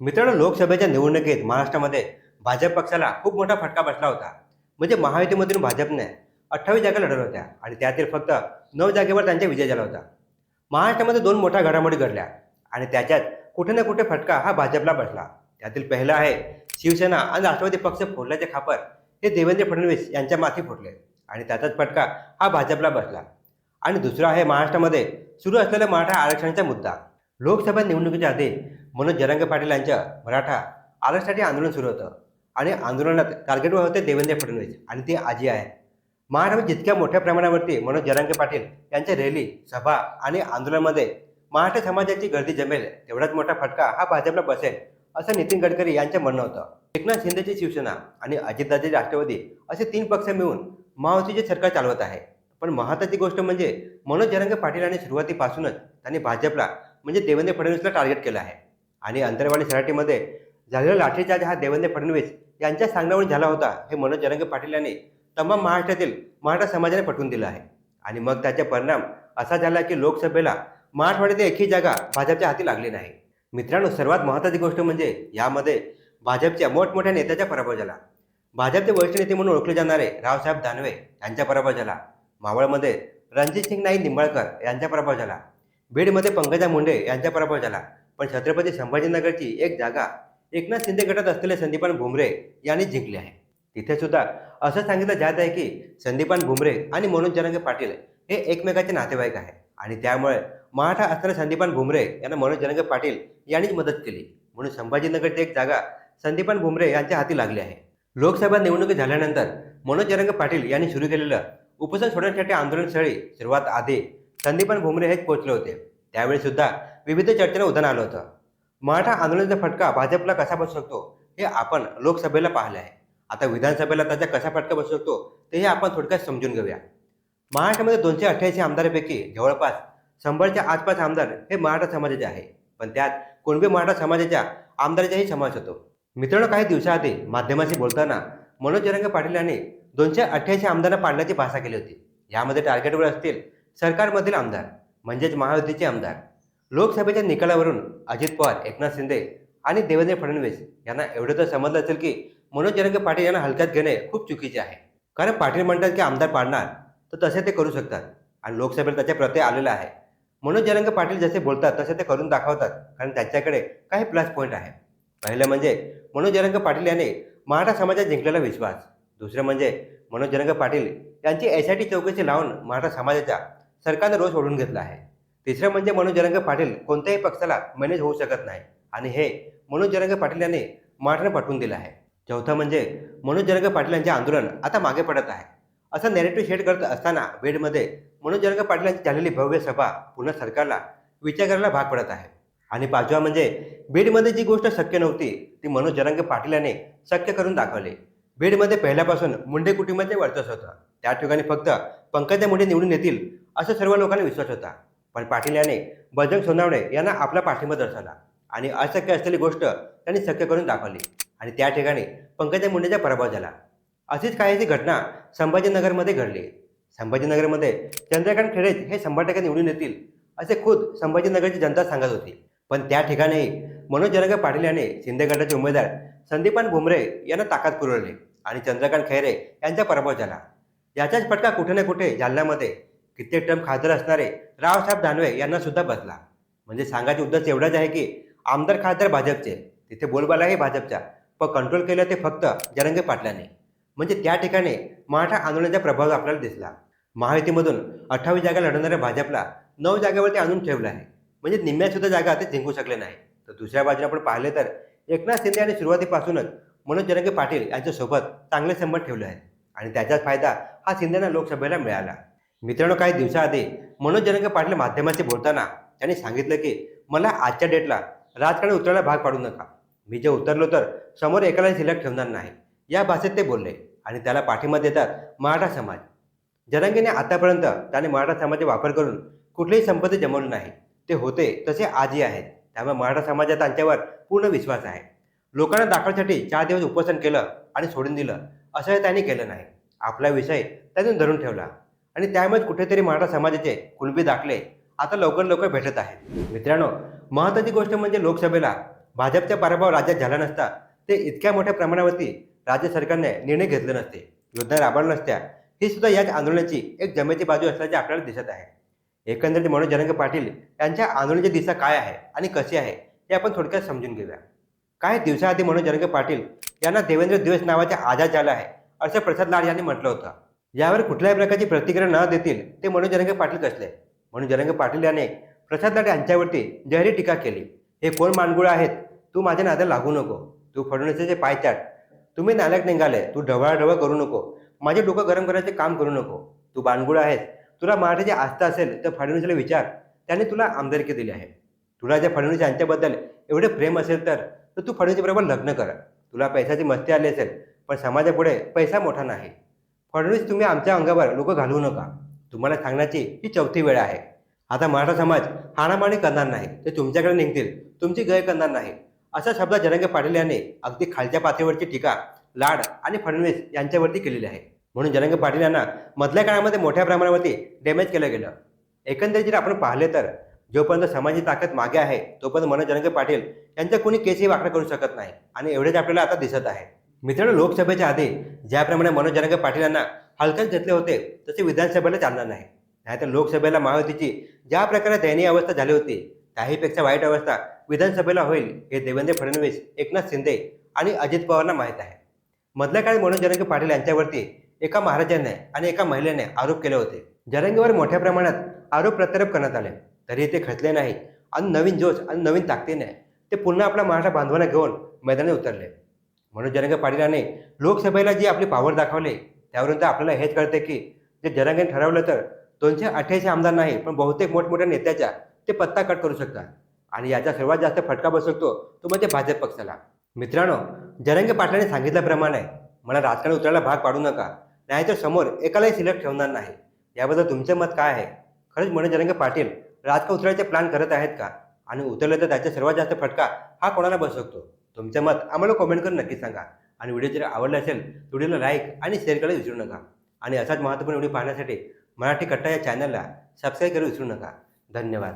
मित्रांनो लोकसभेच्या निवडणुकीत महाराष्ट्रामध्ये भाजप पक्षाला खूप मोठा फटका बसला होता. म्हणजे महायुतीमधून भाजपने अठ्ठावीस जागा लढवल्या होत्या आणि त्यातील फक्त नऊ जागेवर त्यांचा विजय झाला होता. महाराष्ट्रामध्ये दोन मोठ्या घडामोडी घडल्या आणि त्याच्यात कुठे ना कुठे फटका हा भाजपला बसला. त्यातील पहिला आहे शिवसेना आणि राष्ट्रवादी पक्ष फोडल्याचे खापर हे देवेंद्र फडणवीस यांच्या माथी फोडले आणि त्याचाच फटका हा भाजपला बसला. आणि दुसरा आहे महाराष्ट्रामध्ये सुरू असलेला मराठा आरक्षणाचा मुद्दा. लोकसभा निवडणुकीच्या आधी मनोज जरांगे पाटील यांच्या मराठा आरक्षणासाठी आंदोलन सुरू होतं. आणि आंदोलनात टार्गेटवर होते देवेंद्र फडणवीस. आणि ते आजी आहे महाराष्ट्रात जितक्या मोठ्या प्रमाणावरती मनोज जरांगे पाटील यांच्या रॅली सभा आणि आंदोलनामध्ये मराठा समाजाची गर्दी जमेल तेवढाच मोठा फटका हा भाजपला बसेल असं नितीन गडकरी यांचं म्हणणं होतं. एकनाथ शिंदेची शिवसेना आणि अजितदादाची राष्ट्रवादी असे तीन पक्ष मिळून महायुतीचे सरकार चालवत आहे. पण महत्त्वाची गोष्ट म्हणजे मनोज जरांगे पाटील यांनी सुरुवातीपासूनच त्यांनी भाजपला म्हणजे देवेंद्र फडणवीसला टार्गेट केलं आहे. आणि अंतरवाडी सराटीमध्ये झालेला लाठीचार्ज हा देवेंद्र फडणवीस यांच्या सांगण्यावरून झाला होता हे मनोज जरांगे पाटील यांनी तमाम महाराष्ट्रातील मराठा समाजाने पटवून दिलं आहे. आणि मग त्याचा परिणाम असा झाला की लोकसभेला मराठवाड्यातील एकही जागा भाजपच्या हाती लागली नाही. मित्रांनो सर्वात महत्त्वाची गोष्ट म्हणजे यामध्ये भाजपच्या मोठमोठ्या नेत्याचा पराभव झाला. भाजपचे वरिष्ठ नेते म्हणून ओळखले जाणारे रावसाहेब दानवे यांचा पराभव झाला. मावळमध्ये रणजित सिंग नाईक निंबाळकर यांचा पराभव झाला. बीडमध्ये पंकजा मुंडे यांचा पराभव झाला. पण छत्रपती संभाजीनगरची एक जागा एकनाथ शिंदे गटात असलेले संदीपान भुमरे यांनी जिंकली आहे. तिथे सुद्धा असं सांगितलं जात आहे की संदीपान भुमरे आणि मनोज जरांगे पाटील हे एकमेकाचे नातेवाईक आहे. आणि त्यामुळे मराठा असणारे संदीपान भुमरे यांना मनोज जरांगे पाटील यांनीच मदत केली. म्हणून संभाजीनगरची एक जागा संदीपान भुमरे यांच्या हाती लागली आहे. लोकसभा निवडणुकी झाल्यानंतर मनोज जरांगे पाटील यांनी सुरू केलेलं उपोषण सोडण्यासाठी आंदोलनस्थळी सुरुवात आधी संदीपान भुमरे हेच पोचले होते. त्यावेळी सुद्धा विविध चर्चेला उदाहरण आलं होतं. मराठा आंदोलनाचा फटका भाजपला कसा बसू शकतो हे आपण लोकसभेला पाहिलं आहे. आता विधानसभेला त्याचा कसा फटका बसू शकतो तेही आपण थोडक्यात समजून घेऊया. महाराष्ट्रामध्ये दोनशे अठ्ठ्याऐंशी आमदारांपैकी जवळपास शंभरच्या आसपास आमदार हे मराठा समाजाचे आहे. पण त्यात कुणबी मराठा समाजाच्या आमदाराचाही समावेश होतो. मित्रांनो काही दिवसाआधी माध्यमाशी बोलताना मनोज जरंगे पाटील यांनी दोनशे अठ्ठ्याऐंशी आमदारांना पाडण्याची भाषा केली होती. यामध्ये टार्गेटवर असतील सरकारमधील आमदार म्हणजेच महायुतीचे आमदार लोकसभेच्या निकालावरून अजित पवार एकनाथ शिंदे आणि देवेंद्र फडणवीस यांना एवढं तर समजलं असेल की मनोज जरंगे पाटील यांना हलक्यात घेणे खूप चुकीचे आहे. कारण पाटील म्हणतात की आमदार पाडणार तर तसे ते करू शकतात आणि लोकसभेला त्याच्या प्रत्यय आलेला आहे. मनोज जरंगे पाटील जसे बोलतात तसे ते करून दाखवतात कारण त्यांच्याकडे काही प्लस पॉईंट आहे. पहिलं म्हणजे मनोज जरंगे पाटील यांनी मराठा समाजात जिंकलेला विश्वास. दुसरं म्हणजे मनोज जरंगे पाटील यांची एस आय टी चौकशी लावून मराठा समाजाच्या सरकारने रोज ओढून घेतला आहे. तिसरं म्हणजे मनोज जरंगे पाटील कोणत्याही पक्षाला मॅनेज होऊ शकत नाही. आणि हे मनोज जरंगे पाटील यांनी माठनं पटवून दिलं आहे. चौथं म्हणजे मनोज जरंगे पाटील यांचे आंदोलन आता मागे पडत आहे. असं नेरेटिव्ह शेड करत असताना बीडमध्ये मनोज जरंगे पाटील यांची झालेली भव्य सभा पुन्हा सरकारला विचार करायला भाग पडत आहे. आणि पाचवा म्हणजे बीडमध्ये जी गोष्ट शक्य नव्हती ती मनोज जरांगे पाटील यांनी शक्य करून दाखवली. बीडमध्ये पहिल्यापासून मुंडे कुटुंबाचे वर्चस्व होतं. त्या ठिकाणी फक्त पंकजा मुंडे निवडून येतील असं सर्व लोकांना विश्वास होता पण पाटील याने बजरंग सोनावणे यांना आपला पाठिंबा दर्शवला आणि अशक्य असलेली गोष्ट त्यांनी शक्य करून दाखवली. आणि त्या ठिकाणी पंकजा मुंडेचा पराभव झाला. अशीच काहीची घटना संभाजीनगरमध्ये घडली. संभाजीनगरमध्ये चंद्रकांत खेडेच हे शंभर टक्के निवडून येतील असे खुद संभाजीनगरची जनता सांगत होती. पण त्या ठिकाणी मनोज जनक पाटील याने शिंदे गटाचे उमेदवार संदीपान भुमरे यांना ताकद पुरवली आणि चंद्रकांत खैरे यांचा पराभव झाला. याचाच फटका कुठे ना कुठे जालन्यामध्ये कित्येक टर्म खासदार असणारे रावसाहेब दानवे यांना सुद्धा बसला. म्हणजे सांगायचे उद्देश एवढाच आहे की आमदार खासदार भाजपचे. तिथे बोलबालाही भाजपचा. पण कंट्रोल केलं ते फक्त जरंगे पाटलाने. म्हणजे त्या ठिकाणी मराठा आंदोलनाचा प्रभाव आपल्याला दिसला. महायुतीमधून अठ्ठावीस जागा लढवणाऱ्या भाजपला नऊ जागेवरती आणून ठेवलं आहे. म्हणजे निम्म्या सुद्धा जागा ते जिंकू शकले नाही. तर दुसऱ्या बाजूने आपण पाहिले तर एकनाथ शिंदे यांनी सुरुवातीपासूनच मनोज जरंगे पाटील यांच्यासोबत चांगले संबंध ठेवले आहेत. आणि त्याचाच फायदा हा शिंदेना लोकसभेला मिळाला. मित्रांनो काही दिवसाआधी मनोज जरंगे पाटील माध्यमाशी बोलताना त्यांनी सांगितलं की मला आजच्या डेटला राजकारणी उतरायला भाग पाडू नका. मी जे उतरलो तर समोर एकाला सिलेक्ट ठेवणार नाही. या भाषेत ते बोलले आणि त्याला पाठिंबा देतात मराठा समाज. जरंगेने आतापर्यंत त्याने मराठा समाजाचा वापर करून कुठलीही संपत्ती जमवली नाही. ते होते तसे आजही आहेत. त्यामुळे मराठा समाजात त्यांच्यावर पूर्ण विश्वास आहे. लोकांना दाखवण्यासाठी चार दिवस उपोषण केलं आणि सोडून दिलं असंही त्यांनी केलं नाही. आपला विषय त्यातून धरून ठेवला. आणि त्यामुळे कुठेतरी मराठा समाजाचे कुणबी दाखले आता लवकर लवकर भेटत आहेत. मित्रांनो महत्त्वाची गोष्ट म्हणजे लोकसभेला भाजपचा पराभव राज्यात झाला नसता ते इतक्या मोठ्या प्रमाणावरती राज्य सरकारने निर्णय घेतले नसते. योजना राबवल्या नसत्या ही सुद्धा याच आंदोलनाची एक जमेची बाजू असल्याचे आपल्याला दिसत आहे. एकंदरीत मनोज जरंगे पाटील यांच्या आंदोलनाची दिशा काय आहे आणि कशी आहे हे आपण थोडक्यात समजून घेऊया. काही दिवसाआधी मनोज जनक पाटील यांना देवेंद्र दिवस नावाचा आजार झाला आहे असं प्रसाद लाड यांनी म्हटलं होतं. यावर कुठल्याही प्रकारची प्रतिक्रिया न देतील ते मनोज जरंगे पाटील कसले? म्हणून जरंगे पाटील याने प्रसाद लाड यांच्यावरती जहरी टीका केली. हे कोण मानगुळ आहेत? तू माझ्या नात्या लागू नको. तू फडणवीसाचे पायचाट तुम्ही नालायक निघाले. तू ढवळाढवळ करू नको. माझे डोकं गरम करायचे काम करू नको. तू बाणगुळ आहेस. तुला मराठीची आस्था असेल तर फडणवीसला विचार. त्याने तुला आमदारकी दिली आहे. तुला ज्या फडणवीस यांच्याबद्दल एवढे प्रेम असेल तर तर तू फडणवीसबरोबर लग्न कर. तुला पैशाची मस्ती आली असेल पण समाजापुढे पैसा मोठा नाही. फडणवीस तुम्ही आमच्या अंगावर लोक घालवू नका. तुम्हाला सांगण्याची ही चौथी वेळ आहे. आता मराठा समाज हाणामाणी करणार नाही. ते तुमच्याकडे निघतील. तुमची गय करणार नाही. अशा शब्दात जरंगे पाटील यांनी अगदी खालच्या पातळीवरची टीका लाड आणि फडणवीस यांच्यावरती केलेली आहे. म्हणून जरंगे पाटील यांना मधल्या काळामध्ये मोठ्या प्रमाणावरती डॅमेज केलं गेलं. एकंदरीत जर आपण पाहिले तर जोपर्यंत समाजाची ताकद मागे आहे तोपर्यंत मनोज जरंगे पाटील यांच्या कोणी केसही वाकडा करू शकत नाही. आणि एवढेच आपल्याला आता दिसत आहे. मित्रांनो लोकसभेच्या आधी ज्याप्रमाणे मनोज जनक पाटील यांना हलक्यात घेतले होते तसे विधानसभेला चालणार नाही. नाहीतर लोकसभेला महायुतीची ज्या प्रकारे दयनीय अवस्था झाली होती त्याहीपेक्षा वाईट अवस्था विधानसभेला होईल हे देवेंद्र फडणवीस एकनाथ शिंदे आणि अजित पवारला माहीत आहे. मधल्या काळी मनोज जरंगे पाटील यांच्यावरती एका महाराजाने आणि एका महिलेने आरोप केले होते. जरंगेवर मोठ्या प्रमाणात आरोप प्रत्यारोप करण्यात आले. तरी ते खचले नाही आणि नवीन जोश आणि नवीन ताकदीने ते पुन्हा आपला महाराष्ट्र बांधवांना घेऊन मैदानी उतरले. म्हणून जरंगे पाटीलाने लोकसभेला जी आपली पावर दाखवले त्यावरून तर आपल्याला हेच कळते की जे जरंगेने ठरवलं तर दोनशे अठ्ठ्याऐंशी आमदार नाही पण बहुतेक मोठमोठ्या नेत्याच्या ते पत्ता कट करू शकतात. आणि याचा सर्वात जास्त फटका बसू शकतो तो म्हणजे भाजप पक्षाला. मित्रांनो जरंगे पाटलाने सांगितल्याप्रमाणे मला राजकारण उतरायला भाग पाडू नका नाहीतर समोर एकालाही सिलेक्ट ठेवणार नाही. याबद्दल तुमचं मत काय आहे? खरंच मनोज जरंगे पाटील राजकारण उतरायचे प्लॅन करत आहेत का? आणि उतरले तर त्याचा सर्वात जास्त फटका हा कोणाला बसू शकतो तुमचं मत आम्हाला कमेंट करून नक्की सांगा. आणि व्हिडिओ जर आवडला असेल व्हिडिओला लाईक आणि शेअर करायला विसरू नका. आणि असाच महत्त्वपूर्ण व्हिडिओ पाहण्यासाठी मराठी कट्टा या चॅनलला सबस्क्राईब करायला विसरू नका. धन्यवाद.